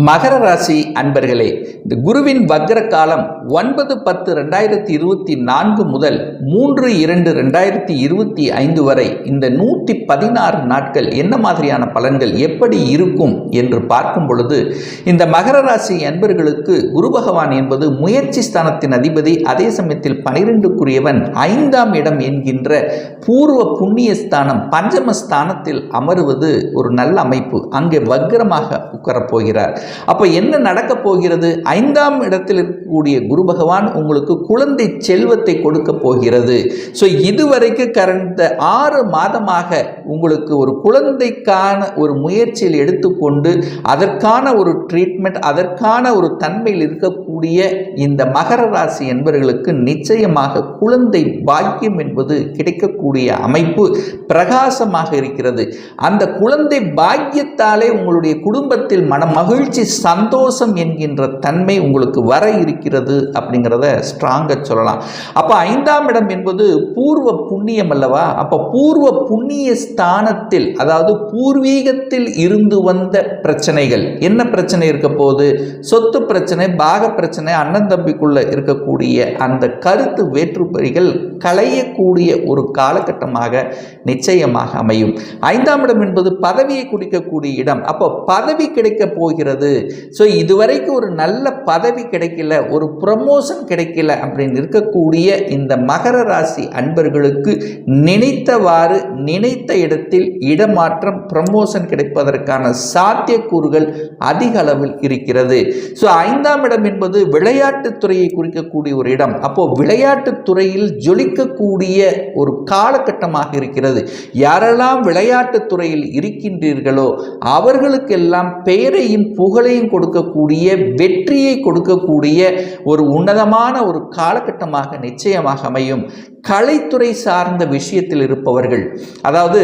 மகர ராசி அன்பர்களே இந்த குருவின் வக்ர காலம் ஒன்பது பத்து ரெண்டாயிரத்தி இருபத்தி நான்கு முதல் மூன்று இரண்டு ரெண்டாயிரத்தி இருபத்தி ஐந்து வரை இந்த நூற்றி பதினாறு நாட்கள் என்ன மாதிரியான பலன்கள் எப்படி இருக்கும் என்று பார்க்கும் பொழுது இந்த மகர ராசி அன்பர்களுக்கு குரு பகவான் என்பது முயற்சி ஸ்தானத்தின் அதிபதி அதே சமயத்தில் பனிரெண்டுக்குரியவன் ஐந்தாம் இடம் என்கின்ற பூர்வ புண்ணிய ஸ்தானம் பஞ்சம ஸ்தானத்தில் அமருவது ஒரு நல்ல அமைப்பு. அங்கே வக்ரமாக உட்காரப் போகிறார். அப்போ என்ன நடக்கப் போகிறது? ஐந்தாம் இடத்தில் இருக்கக்கூடிய குரு பகவான் உங்களுக்கு குழந்தை செல்வத்தை கொடுக்க போகிறது. ஸோ இதுவரைக்கும் கடந்த ஆறு மாதமாக உங்களுக்கு ஒரு குழந்தைக்கான ஒரு முயற்சியில் எடுத்துக்கொண்டு அதற்கான ஒரு ட்ரீட்மெண்ட் அதற்கான ஒரு தன்மையில் இருக்கக்கூடிய இந்த மகர ராசி என்பவர்களுக்கு நிச்சயமாக குழந்தை பாக்கியம் என்பது கிடைக்கக்கூடிய அமைப்பு பிரகாசமாக இருக்கிறது. அந்த குழந்தை பாக்கியத்தாலே உங்களுடைய குடும்பத்தில் மன மகிழ்ச்சி சந்தோஷம் என்கின்ற தன்மை நன்மை உங்களுக்கு வர இருக்கிறது அப்படிங்கிறத ஸ்ட்ராங்காக சொல்லலாம். அப்போ ஐந்தாம் இடம் என்பது பூர்வ புண்ணியம் அல்லவா? அப்போ பூர்வ புண்ணிய ஸ்தானத்தில் அதாவது பூர்வீகத்தில் இருந்து வந்த பிரச்சனைகள். என்ன பிரச்சனை இருக்க போகுது? சொத்து பிரச்சனை பாக பிரச்சனை அண்ணன் தம்பிக்குள்ள இருக்கக்கூடிய அந்த கருத்து வேற்றுப்பறிகள் களையக்கூடிய ஒரு காலகட்டமாக நிச்சயமாக அமையும். ஐந்தாம் இடம் என்பது பதவியை குடிக்கக்கூடிய இடம். அப்போ பதவி கிடைக்க போகிறது. ஸோ இதுவரைக்கும் ஒரு நல்ல பதவி கிடைக்கல ஒரு ப்ரமோஷன் கிடைக்கல அப்படின்னு இருக்கக்கூடிய இந்த மகர ராசி அன்பர்களுக்கு நினைத்தவாறு நினைத்த இடத்தில் இடமாற்றம் ப்ரமோஷன் கிடைப்பதற்கான சாத்தியக்கூறுகள் அதிக அளவில் இருக்கிறது. ஸோ ஐந்தாம் இடம் என்பது விளையாட்டுத் துறையை குறிக்கக்கூடிய ஒரு இடம். அப்போ விளையாட்டுத் துறையில் ஜொலிக்கக்கூடிய ஒரு காலகட்டமாக இருக்கிறது. யாரெல்லாம் விளையாட்டுத் துறையில் இருக்கின்றீர்களோ அவர்களுக்கெல்லாம் பெயரையும் புகழையும் கொடுக்கக்கூடிய வெற்றி வெற்றியை கொடுக்கக்கூடிய ஒரு உன்னதமான ஒரு காலகட்டமாக நிச்சயமாக அமையும் கலைத்துறை சார்ந்த விஷயத்தில் இருப்பவர்கள். அதாவது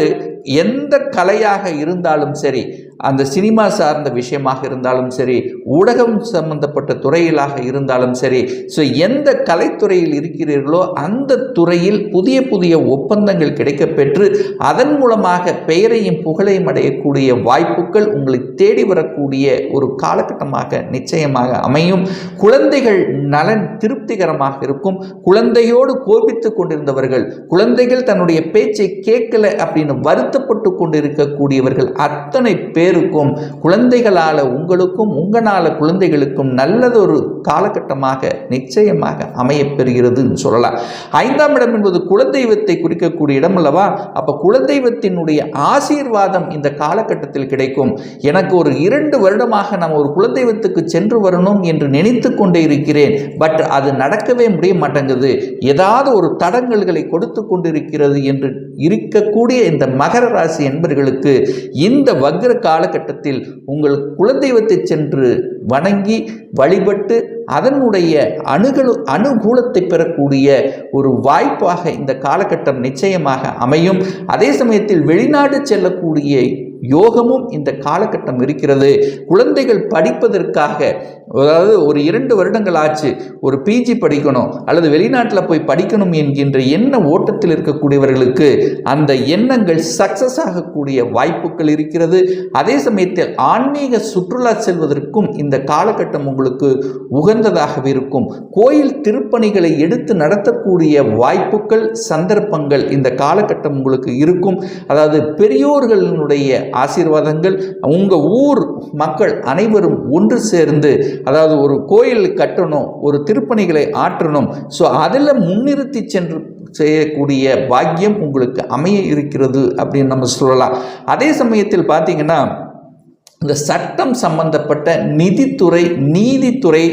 எந்த கலையாக இருந்தாலும் சரி அந்த சினிமா சார்ந்த விஷயமாக இருந்தாலும் சரி ஊடகம் சம்பந்தப்பட்ட துறையிலாக இருந்தாலும் சரி ஸோ எந்த கலைத்துறையில் இருக்கிறீர்களோ அந்த துறையில் புதிய புதிய ஒப்பந்தங்கள் கிடைக்கப்பெற்று அதன் மூலமாக பெயரையும் புகழையும் அடையக்கூடிய வாய்ப்புகள் உங்களை தேடி வரக்கூடிய ஒரு காலகட்டமாக நிச்சயமாக அமையும். குழந்தைகள் நலன் திருப்திகரமாக இருக்கும். குழந்தையோடு கோபித்து கொண்டிருந்தவர்கள் குழந்தைகள் தன்னுடைய பேச்சை கேட்கல அப்படின்னு வருத்தப்பட்டு கொண்டிருக்கக்கூடியவர்கள் அத்தனை பேர் பேருக்கும் குழந்தைகளால் உங்களுக்கும் உங்களால் குழந்தைகளுக்கும் நல்லதொரு காலகட்டமாக நிச்சயமாக அமையப்பெறுகிறதுன்னு சொல்லலாம். ஐந்தாம் இடம் என்பது குலதெய்வத்தை குறிக்கக்கூடிய இடம் அல்லவா? அப்போ குலதெய்வத்தினுடைய ஆசீர்வாதம் இந்த காலகட்டத்தில் கிடைக்கும். எனக்கு ஒரு இரண்டு வருடமாக நான் ஒரு குலதெய்வத்துக்கு சென்று வரணும் என்று நினைத்து கொண்டே இருக்கிறேன். பட் அது நடக்கவே முடிய மாட்டேங்குது. ஏதாவது ஒரு தடங்கல்களை கொடுத்து கொண்டிருக்கிறது என்று இருக்கக்கூடிய இந்த மகர ராசி என்பர்களுக்கு இந்த வக்ர காலகட்டத்தில் உங்கள் குலதெய்வத்தை சென்று வணங்கி வழிபட்டு அதனுடைய அணுகலு அனுகூலத்தை பெறக்கூடிய ஒரு வாய்ப்பாக இந்த காலகட்டம் நிச்சயமாக அமையும். அதே சமயத்தில் வெளிநாடு செல்லக்கூடிய யோகமும் இந்த காலகட்டம் இருக்கிறது. குழந்தைகள் படிப்பதற்காக அதாவது ஒரு இரண்டு வருடங்கள் ஆச்சு ஒரு பிஜி படிக்கணும் அல்லது வெளிநாட்டில் போய் படிக்கணும் என்கின்ற எண்ண ஓட்டத்தில் இருக்கக்கூடியவர்களுக்கு அந்த எண்ணங்கள் சக்சஸ் ஆகக்கூடிய வாய்ப்புகள் இருக்கிறது. அதே சமயத்தில் ஆன்மீக சுற்றுலா செல்வதற்கும் இந்த காலகட்டம் உங்களுக்கு உகந்ததாகவே இருக்கும். கோயில் திருப்பணிகளை எடுத்து நடத்தக்கூடிய வாய்ப்புகள் சந்தர்ப்பங்கள் இந்த காலகட்டம் உங்களுக்கு இருக்கும். அதாவது பெரியோர்களினுடைய ஆசீர்வாதங்கள். உங்கள் ஊர் மக்கள் அனைவரும் ஒன்று சேர்ந்து அதாவது ஒரு கோயில் கட்டணும் ஒரு திருப்பணிகளை ஆற்றணும். ஸோ அதில் முன்னிறுத்தி சென்று செய்யக்கூடிய பாக்கியம் உங்களுக்கு அமைய இருக்கிறது அப்படின்னு நம்ம சொல்லலாம். அதே சமயத்தில் பார்த்தீங்கன்னா இந்த சட்டம் சம்பந்தப்பட்ட நிதித்துறை நீதித்துறை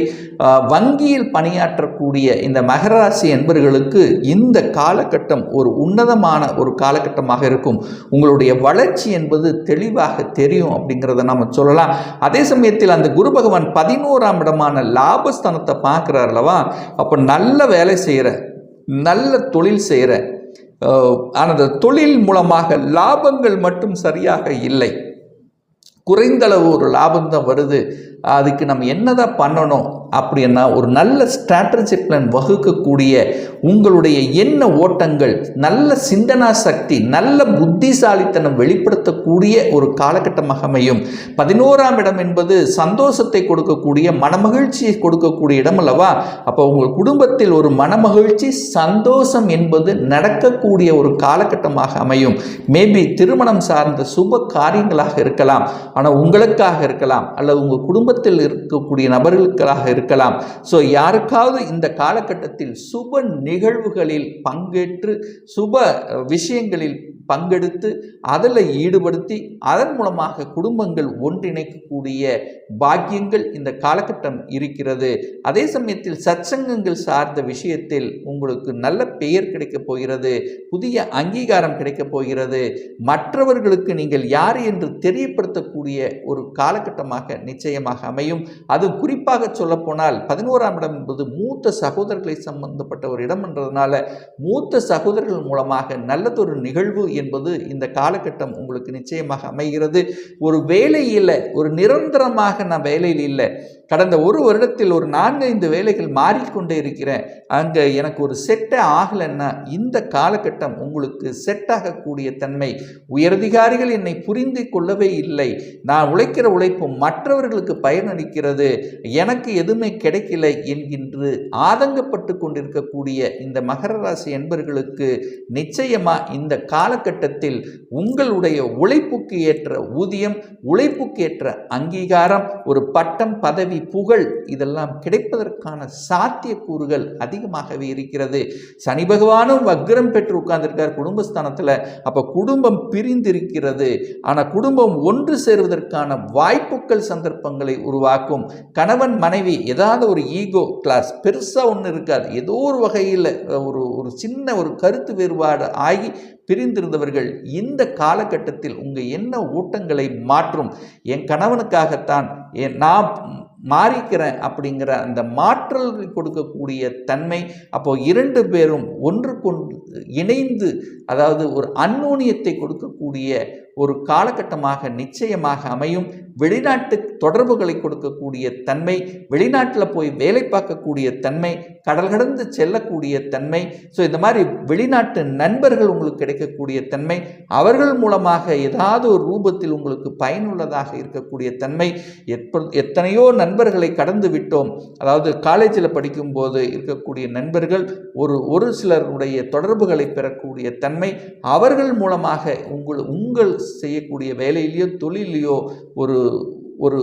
வங்கியில் பணியாற்றக்கூடிய இந்த மகராசி என்பர்களுக்கு இந்த காலகட்டம் ஒரு உன்னதமான ஒரு காலகட்டமாக இருக்கும். உங்களுடைய வளர்ச்சி என்பது தெளிவாக தெரியும் அப்படிங்கிறத நம்ம சொல்லலாம். அதே சமயத்தில் அந்த குரு பகவான் பதினோராம் இடமான லாபஸ்தானத்தை பார்க்குறார் அல்லவா? அப்போ நல்ல வேலை செய்கிற நல்ல தொழில் செய்கிற அந்த தொழில் மூலமாக லாபங்கள் மட்டும் சரியாக இல்லை. குறைந்தளவு ஒரு லாபம் தான் வருது. அதுக்கு நம்ம என்னதான் பண்ணணும்? அப்படின்னா ஒரு நல்ல ஸ்ட்ராட்டஜி பிளான் வகுக்கக்கூடிய உங்களுடைய எண்ண ஓட்டங்கள் நல்ல சிந்தனா சக்தி நல்ல புத்திசாலித்தனம் வெளிப்படுத்தக்கூடிய ஒரு காலகட்டமாக அமையும். பதினோராம் இடம் என்பது சந்தோஷத்தை கொடுக்கக்கூடிய மனமகிழ்ச்சியை கொடுக்கக்கூடிய இடம் அல்லவா? அப்போ உங்கள் குடும்பத்தில் ஒரு மனமகிழ்ச்சி சந்தோஷம் என்பது நடக்கக்கூடிய ஒரு காலகட்டமாக அமையும். மேபி திருமணம் சார்ந்த சுப காரியங்களாக இருக்கலாம். ஆனால் உங்களுக்காக இருக்கலாம். அல்லது உங்கள் குடும்பத்தில் இருக்கக்கூடிய நபர்களுக்காக இருக்கலாம். ஸோ யாருக்காவது இந்த காலகட்டத்தில் சுப நிகழ்வுகளில் பங்கேற்று சுப விஷயங்களில் பங்கெடுத்து அதில் ஈடுபடுத்தி அதன் மூலமாக குடும்பங்கள் ஒன்றிணைக்கக்கூடிய பாக்கியங்கள் இந்த காலகட்டம் இருக்கிறது. அதே சமயத்தில் சத்சங்கங்கள் சார்ந்த விஷயத்தில் உங்களுக்கு நல்ல பெயர் கிடைக்கப் போகிறது புதிய அங்கீகாரம் கிடைக்கப் போகிறது. மற்றவர்களுக்கு நீங்கள் யார் என்று தெரியப்படுத்தக்கூடிய ஒரு காலகட்டமாக நிச்சயமாக அமையும். அது குறிப்பாக சொல்லப்போனால் பதினோராம் இடம் என்பது மூத்த சகோதரர்களை சம்பந்தப்பட்ட ஒரு இடம் என்றதுனால மூத்த சகோதரர்கள் மூலமாக நல்லதொரு நிகழ்வு என்பது இந்த காலகட்டம் உங்களுக்கு நிச்சயமாக அமைகிறது. ஒரு வேலையில் ஒரு நிரந்தரமாக நான் வேலையில் இல்லை. கடந்த ஒரு வருடத்தில் ஒரு நான்கைந்து வேலைகள் மாறிக்கொண்டே இருக்கிறேன். அங்கே எனக்கு ஒரு செட்டே ஆகலைன்னா இந்த காலகட்டம் உங்களுக்கு செட் ஆகக்கூடிய தன்மை. உயரதிகாரிகள் என்னை புரிந்து கொள்ளவே இல்லை. நான் உழைக்கிற உழைப்பு மற்றவர்களுக்கு பயனளிக்கிறது எனக்கு எதுவுமே கிடைக்கல என்கின்று ஆதங்கப்பட்டு கொண்டிருக்கக்கூடிய இந்த மகர ராசி என்பர்களுக்கு நிச்சயமாக இந்த காலகட்டத்தில் உங்களுடைய உழைப்புக்கு ஏற்ற ஊதியம் உழைப்புக்கு ஏற்ற அங்கீகாரம் ஒரு பட்டம் பதவி புகழ் இதெல்லாம் கிடைப்பதற்கான சாத்தியக்கூறுகள் அதிகமாகவே இருக்கிறது. சனி பகவானும் வக்ரம் பெற்று உட்கார்ந்திருக்கார் குடும்பஸ்தானத்தில். அப்போ குடும்பம் பிரிந்திருக்கிறது. ஆனால் குடும்பம் ஒன்று சேருவதற்கான வாய்ப்புகள் சந்தர்ப்பங்களை உருவாக்கும். கணவன் மனைவி ஏதாவது ஒரு ஈகோ கிளாஸ் பெருசாக ஒன்று இருக்காது. ஏதோ ஒரு வகையில் ஒரு ஒரு சின்ன ஒரு கருத்து வேறுபாடு ஆகி பிரிந்திருந்தவர்கள் இந்த காலகட்டத்தில் உங்கள் என்ன ஓட்டங்களை மாற்றும். என் கணவனுக்காகத்தான் என் நான் மாறிக்கிறேன் அப்படிங்கிற அந்த மாற்றல்கள் கொடுக்கக்கூடிய தன்மை அப்போ இரண்டு பேரும் ஒன்றுக்கொன்று இணைந்து அதாவது ஒரு அந்நூனியத்தை கொடுக்கக்கூடிய ஒரு காலகட்டமாக நிச்சயமாக அமையும். வெளிநாட்டு தொடர்புகளை கொடுக்கக்கூடிய தன்மை வெளிநாட்டில் போய் வேலை பார்க்கக்கூடிய தன்மை கடல் கடந்து செல்லக்கூடிய தன்மை. ஸோ இந்த மாதிரி வெளிநாட்டு நண்பர்கள் உங்களுக்கு கிடைக்கக்கூடிய தன்மை அவர்கள் மூலமாக ஏதாவது ஒரு ரூபத்தில் உங்களுக்கு பயனுள்ளதாக இருக்கக்கூடிய தன்மை. எத்தனையோ நண்பர்களை கடந்து விட்டோம். அதாவது காலேஜில் படிக்கும்போது இருக்கக்கூடிய நண்பர்கள் ஒரு ஒரு சிலருடைய தொடர்புகளை பெறக்கூடிய தன்மை. அவர்கள் மூலமாக உங்கள் உங்கள் செய்யக்கூடிய வேலையிலேயோ தொழிலையோ ஒரு ஒரு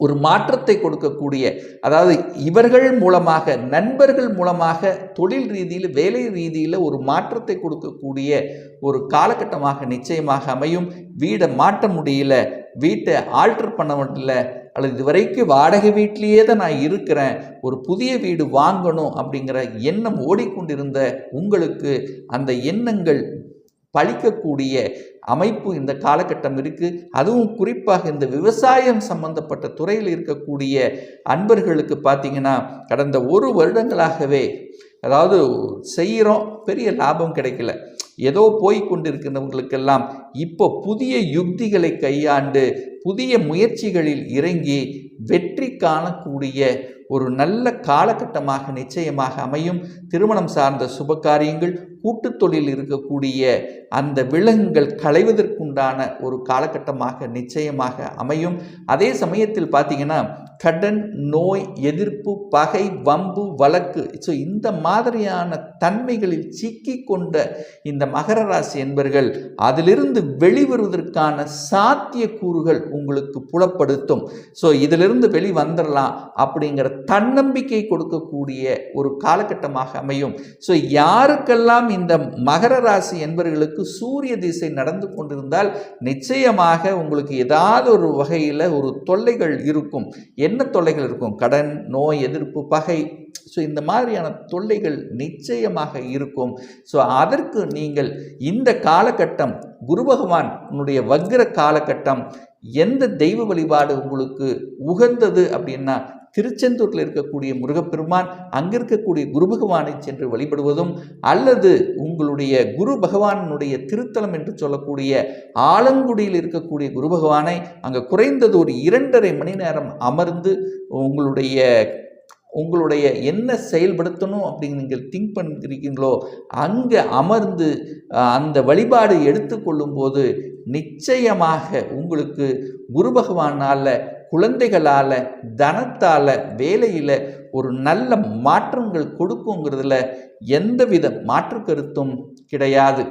ஒரு மாற்றத்தை கொடுக்கக்கூடிய அதாவது இவர்கள் மூலமாக நண்பர்கள் மூலமாக தொழில் ரீதியில் வேலை ரீதியில் ஒரு மாற்றத்தை கொடுக்கக்கூடிய ஒரு காலகட்டமாக நிச்சயமாக அமையும். வீடை மாற்ற முடியல வீட்டை ஆல்டர் பண்ண முடியல அல்லது இதுவரைக்கும் வாடகை வீட்டிலேயே தான் நான் இருக்கிறேன் ஒரு புதிய வீடு வாங்கணும் அப்படிங்கிற எண்ணம் ஓடிக்கொண்டிருந்த உங்களுக்கு அந்த எண்ணங்கள் பழிக்கக்கூடிய அமைப்பு இந்த காலகட்டம் இருக்குது அதுவும் குறிப்பாக இந்த விவசாயம் சம்பந்தப்பட்ட துறையில் இருக்கக்கூடிய அன்பர்களுக்கு பார்த்தீங்கன்னா கடந்த ஒரு வருடங்களாகவே அதாவது செய்கிறோம் பெரிய லாபம் கிடைக்கல. ஏதோ போய் கொண்டிருக்கிறவங்களுக்கெல்லாம் இப்போ புதிய யுக்திகளை கையாண்டு புதிய முயற்சிகளில் இறங்கி வெற்றி காணக்கூடிய ஒரு நல்ல காலகட்டமாக நிச்சயமாக அமையும். திருமணம் சார்ந்த சுப காரியங்கள் கூட்டுத் தொழில் இருக்கக்கூடிய அந்த விலங்குகள் களைவதற்குண்டான ஒரு காலகட்டமாக நிச்சயமாக அமையும். அதே சமயத்தில் பார்த்தீங்கன்னா கடன் நோய் எதிர்ப்பு பகை வம்பு வழக்கு. ஸோ இந்த மாதிரியான தன்மைகளில் சிக்கி கொண்ட இந்த மகர ராசி என்பர்கள் அதிலிருந்து வெளிவருவதற்கான சாத்தியக்கூறுகள் உங்களுக்கு புலப்படுத்தும். ஸோ இதிலிருந்து வெளி வந்துடலாம் அப்படிங்கிற தன்னம்பிக்கை கொடுக்கக்கூடிய ஒரு காலகட்டமாக அமையும். ஸோ யாருக்கெல்லாம் இந்த மகர ராசி என்பர்களுக்கு சூரிய திசை நடந்து கொண்டிருந்தால் நிச்சயமாக உங்களுக்கு ஏதாவது ஒரு வகையில் ஒரு தொல்லைகள் இருக்கும். என்ன தொல்லைகள் இருக்கும்? கடன் நோய் எதிர்ப்பு பகை. ஸோ இந்த மாதிரியான தொல்லைகள் நிச்சயமாக இருக்கும். ஸோ அதற்கு நீங்கள் இந்த காலகட்டம் குரு பகவானுடைய உன்னுடைய வக்ர காலகட்டம் எந்த தெய்வ வழிபாடு உங்களுக்கு உகந்தது அப்படின்னா திருச்செந்தூரில் இருக்கக்கூடிய முருகப்பெருமான் அங்கே இருக்கக்கூடிய குரு பகவானை சென்று வழிபடுவதும் அல்லது உங்களுடைய குரு பகவானுடைய திருத்தலம் என்று சொல்லக்கூடிய ஆலங்குடியில் இருக்கக்கூடிய குரு பகவானை அங்கே குறைந்தது ஒரு இரண்டரை மணி நேரம் அமர்ந்து உங்களுடைய உங்களுடைய என்ன செயல்படுத்தணும் அப்படின்னு நீங்கள் திங்க் பண்ணிருக்கீங்களோ அங்கே அமர்ந்து அந்த வழிபாடு எடுத்துக்கொள்ளும் போது நிச்சயமாக உங்களுக்கு குரு பகவானால் குழந்தைகளால் தனத்தால் வேலையில் ஒரு நல்ல மாற்றங்கள் கொடுக்குங்கிறதுல எந்தவித மாற்று கருத்தும் கிடையாது.